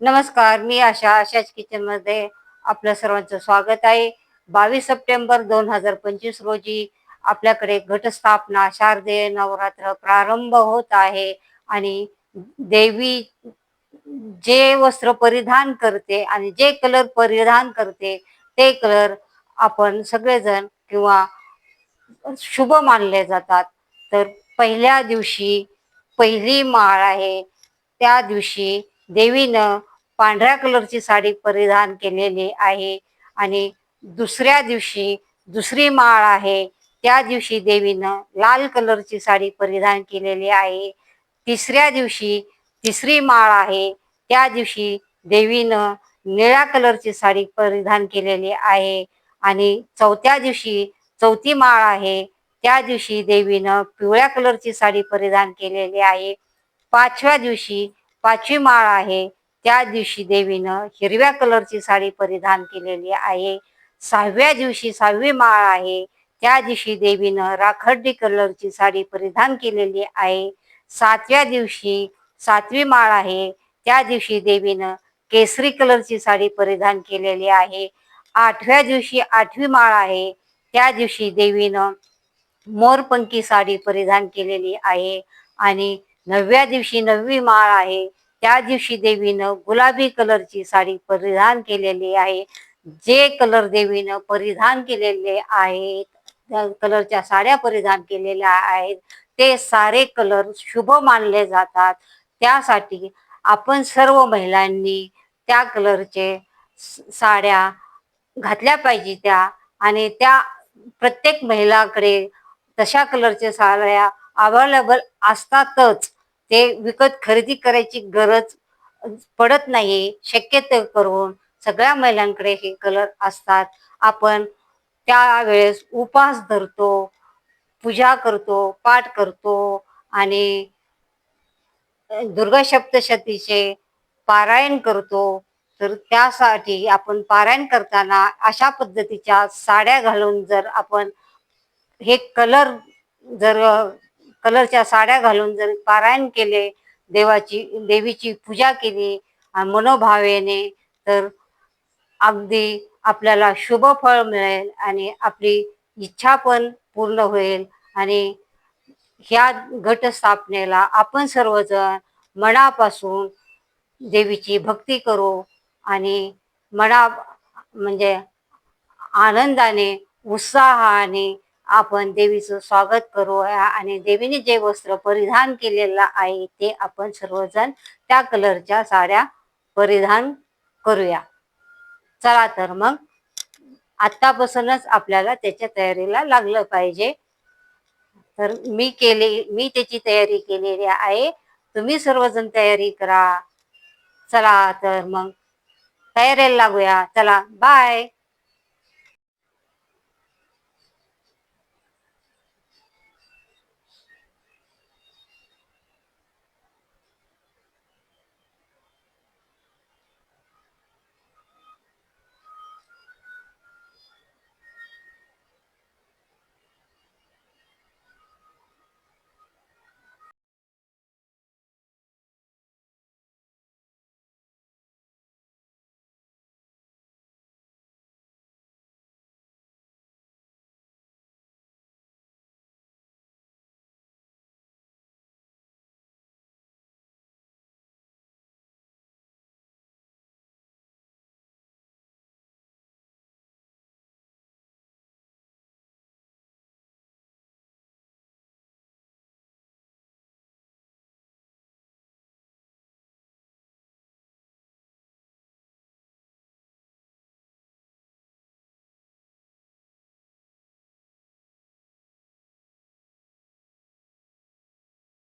नमस्कार मी आशा आशाच किचनमध्ये आपलं सर्वांचं स्वागत आहे. बावीस सप्टेंबर दोन हजार पंचवीस रोजी आपल्याकडे घटस्थापना शारदीय नवरात्र प्रारंभ होत आहे आणि देवी जे वस्त्र परिधान करते आणि जे कलर परिधान करते ते कलर आपण सगळेजण किंवा शुभ मानले जातात. तर पहिल्या दिवशी पहिली माळ आहे त्या दिवशी देवीनं पांढऱ्या कलरची साडी परिधान केलेली आहे आणि दुसऱ्या दिवशी दुसरी माळ आहे त्या दिवशी देवीनं लाल कलरची साडी परिधान केलेली आहे. तिसऱ्या दिवशी तिसरी माळ आहे त्या दिवशी देवीनं निळ्या कलरची साडी परिधान केलेली आहे आणि चौथ्या दिवशी चौथी माळ आहे त्या दिवशी देवीनं पिवळ्या कलरची साडी परिधान केलेली आहे. पाचव्या दिवशी पाचवी माळ आहे. त्या दिवशी देवीनं हिरव्या कलरची साडी परिधान केलेली आहे. सहाव्या दिवशी सहावी माळ आहे. त्या दिवशी देवीनं राखडी कलरची साडी परिधान केलेली आहे. सातव्या दिवशी सातवी माळ आहे. त्या दिवशी देवीनं केसरी कलरची साडी परिधान केलेली आहे. आठव्या दिवशी आठवी माळ आहे. त्या दिवशी देवीनं मोरपंखी साडी परिधान केलेली आहे. आणि नवव्या दिवशी नववी माळ आहे. त्या दिवशी देवीनं गुलाबी कलरची साडी परिधान केलेली आहे. जे कलर देवीनं परिधान केलेले आहेत त्या कलरच्या साड्या परिधान केलेल्या आहेत ते सारे कलर शुभ मानले जातात. त्यासाठी आपण सर्व महिलांनी त्या कलरचे साड्या घातल्या पाहिजे त्या आणि त्या प्रत्येक महिलाकडे तशा कलरच्या साड्या अवेलेबल असतातच. ते विकत खरेदी करायची गरज पडत नाही शक्यतो करून सगळ्या महिलांकडे हे कलर असतात. आपण त्यावेळेस उपास धरतो पूजा करतो पाठ करतो आणि दुर्गा सप्तशतीचे पारायण करतो. तर त्यासाठी आपण पारायण करताना अशा पद्धतीच्या साड्या घालून जर आपण हे कलर जर कलरच्या साड्या घालून जर पारायण केले देवाची देवीची पूजा केली मनोभावेने तर अगदी आपल्याला शुभ फळ मिळेल आणि आपली इच्छा पण पूर्ण होईल आणि ह्या घटस्थापनेला आपण सर्वजण मनापासून देवीची भक्ती करू आणि मना म्हणजे आनंदाने उत्साहाने आपण देवीचं स्वागत करू आणि देवीने जे वस्त्र परिधान केलेलं आहे ते आपण सर्वजण त्या कलरच्या साड्या परिधान करूया. चला तर मग आत्तापासूनच आपल्याला त्याच्या तयारीला लागलं पाहिजे. तर मी केले मी त्याची तयारी केलेली आहे. तुम्ही सर्वजण तयारी करा. चला तर मग तयारीला लागूया. चला बाय